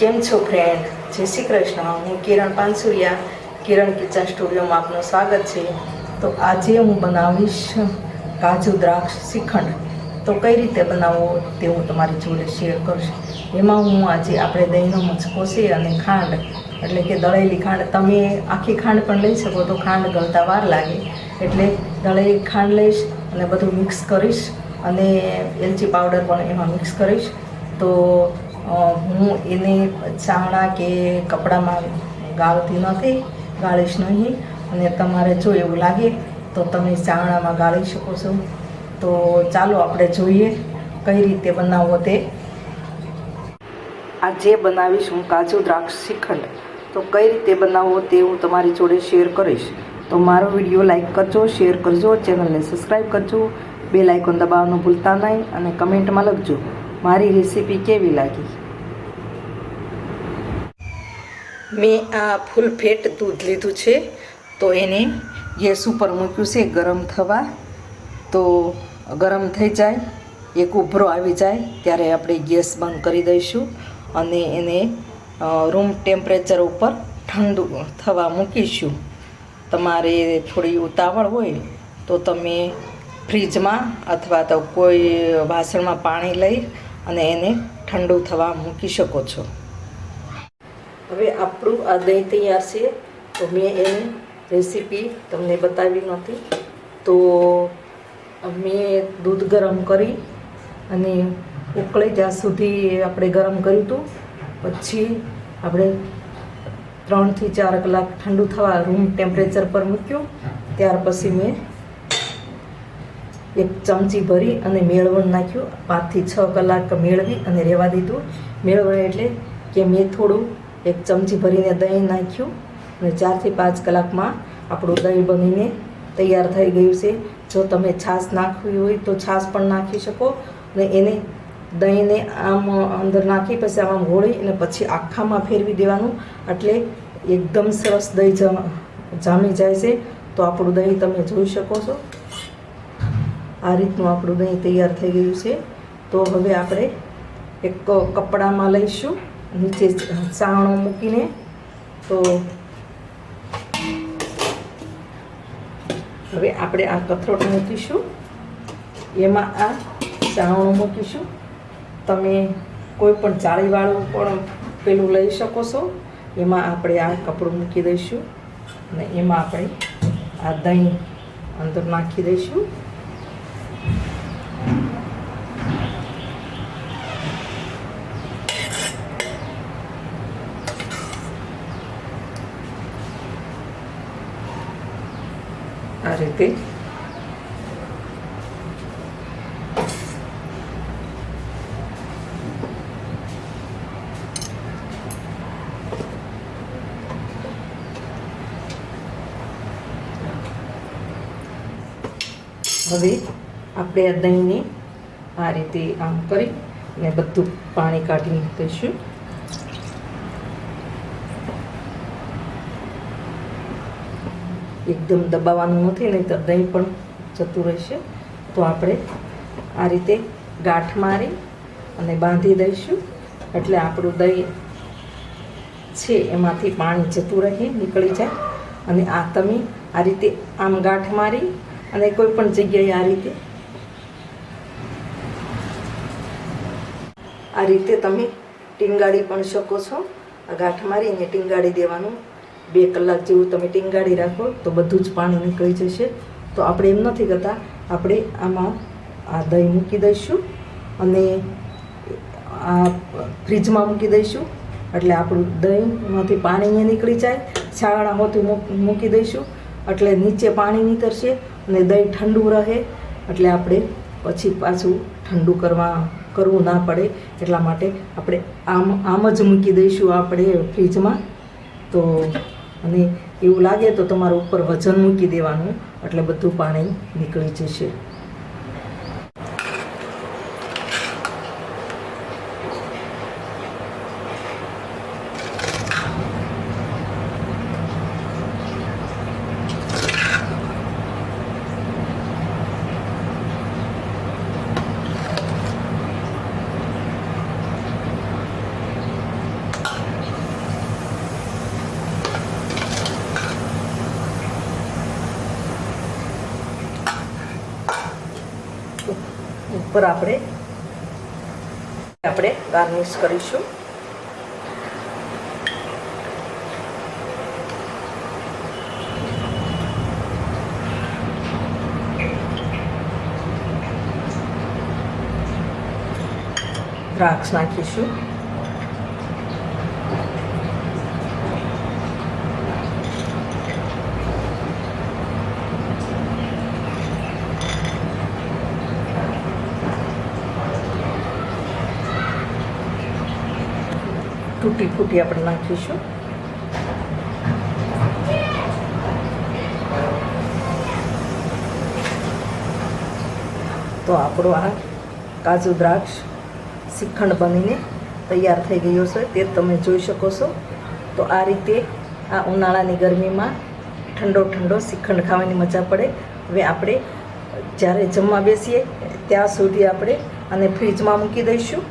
કેમ છો ફ્રેન્ડ જય શ્રી કૃષ્ણ. હું કિરણ પાનસુરિયા. કિરણ કિચન સ્ટુડિયોમાં આપનું સ્વાગત છે. તો આજે હું બનાવીશ કાજુ દ્રાક્ષ શ્રીખંડ. તો કઈ રીતે બનાવવો તે હું તમારી જોડે શેર કરીશ. એમાં હું આજે આપણે દહીંનો મચકો છે અને ખાંડ, એટલે કે દળેલી ખાંડ. તમે આખી ખાંડ પણ લઈ શકો તો ખાંડ ગળતા વાર લાગે. એટલે દળેલી ખાંડ લઈશ અને બધું મિક્સ કરીશ અને એલચી પાવડર પણ એમાં મિક્સ કરીશ. તો હું એને ચામડા કે કપડામાં ગાળતી નથી, ગાળીશ નહીં. અને તમારે જો એવું લાગે તો તમે ચામડામાં ગાળી શકો છો. તો ચાલો આપણે જોઈએ કઈ રીતે બનાવવો તે. આજે બનાવીશ હું કાજુ દ્રાક્ષ શ્રીખંડ. તો કઈ રીતે બનાવવો તે હું તમારી જોડે શેર કરીશ. તો મારો વીડિયો લાઇક કરજો, શેર કરજો, ચેનલને સબસ્ક્રાઈબ કરજો. બે લાઇકોન દબાવવાનું ભૂલતા નહીં અને કમેન્ટમાં લખજો. મારી રેસીપી કેવી લાગી? મેં આ ફૂલ ફેટ દૂધ લીધું છે, તો એને ગેસ ઉપર મૂક્યું છે ગરમ થવા. તો ગરમ થઈ જાય, એક ઉભરો આવી જાય, ત્યારે આપણે ગેસ બંધ કરી દઈશું અને એને રૂમ ટેમ્પરેચર ઉપર ઠંડુ થવા મૂકીશું. તમારે થોડી ઉતાવળ હોય તો તમે ફ્રીજમાં અથવા તો કોઈ વાસણમાં પાણી લઈ અને એને ઠંડુ થવા મૂકી શકો છો. હવે આપણું આ દહીં તૈયાર છે, તો મેં એની રેસીપી તમને બતાવી નહોતી તો મેં દૂધ ગરમ કરી અને ઉકળે ત્યાં સુધી આપણે ગરમ કર્યું હતું, પછી આપણે ત્રણથી ચાર કલાક ઠંડુ થવા રૂમ ટેમ્પરેચર પર મૂક્યું. ત્યાર પછી મેં એક ચમચી ભરી અને મેળવણ નાખ્યું. પાંચથી છ કલાક મેળવી અને રહેવા દીધું. મેળવણ એટલે કે મેં થોડું એક ચમચી ભરીને દહીં નાખ્યું અને ચારથી પાંચ કલાકમાં આપણું દહીં બનીને તૈયાર થઈ ગયું છે. જો તમે છાશ નાખવી હોય તો છાશ પણ નાખી શકો અને એને દહીંને આમ અંદર નાખી, પછી આમ ઘોળી અને પછી આખામાં ફેરવી દેવાનું. એટલે એકદમ સરસ દહીં જમ- જામી જાય છે. તો આપણું દહીં તમે જોઈ શકો છો. આ રીતનું આપણું દહીં તૈયાર થઈ ગયું છે. તો હવે આપણે એક કપડામાં લઈશું. નીચે ચાવણો મૂકીને. તો હવે આપણે આ કથરોટ મૂકીશું. એમાં આ ચાવણું મૂકીશું. તમે કોઈ પણ ચાળીવાળું પણ પેલું લઈ શકો છો. એમાં આપણે આ કપડું મૂકી દઈશું. અને એમાં આપણે આ દહીં અંદર નાખી દઈશું. રીતે. હવે આપણે આ દહીંને આ રીતે આમ કરી અને બધું પાણી કાઢી દઈશું એકદમ દબાવવાનું નથી નહીં તો દહીં પણ જતું રહેશે. તો આપણે આ રીતે ગાંઠ મારી અને બાંધી દઈશું. એટલે આપણું દહીં છે, એમાંથી પાણી જતું રહે, નીકળી જાય. અને આ તમે આ રીતે આમ ગાંઠ મારી અને કોઈ પણ જગ્યાએ આ રીતે આ રીતે તમે ટીંગાડી પણ શકો છો. આ ગાંઠ મારીને ટીંગાડી દેવાનું. બે કલાક જેવું તમે ટીંગાડી રાખો, તો બધું જ પાણી નીકળી જશે. તો આપણે એમ નથી કરતા આપણે આમાં આ દહીં મૂકી દઈશું અને આ ફ્રીજમાં મૂકી દઈશું. એટલે આપણું દહીંમાંથી પાણી નીકળી જાય. છાણા હોતી મૂકી દઈશું. એટલે નીચે પાણી નીતરશે અને દહીં ઠંડુ રહે. એટલે આપણે પછી પાછું ઠંડુ કરવા, કરવું ના પડે. એટલા માટે આપણે આમ આમ જ મૂકી દઈશું આપણે ફ્રીજમાં. તો અને એવું લાગે તો તમારું ઉપર વજન મૂકી દેવાનું એટલે બધું પાણી નીકળી જશે. ઉપર આપણે આપણે ગાર્નિશ કરીશું. દ્રાક્ષ નાખીશું. તૂટી ફૂટી આપણે નાખીશું. તો આપણો આ કાજુ દ્રાક્ષ શ્રીખંડ બનીને તૈયાર થઈ ગયો છે, તે તમે જોઈ શકો છો. તો આ રીતે આ ઉનાળાની ગરમીમાં ઠંડો ઠંડો શ્રીખંડ ખાવાની મજા પડે. હવે આપણે જ્યારે જમવા બેસીએ, ત્યાં સુધી આપણે અને ફ્રીજમાં મૂકી દઈશું.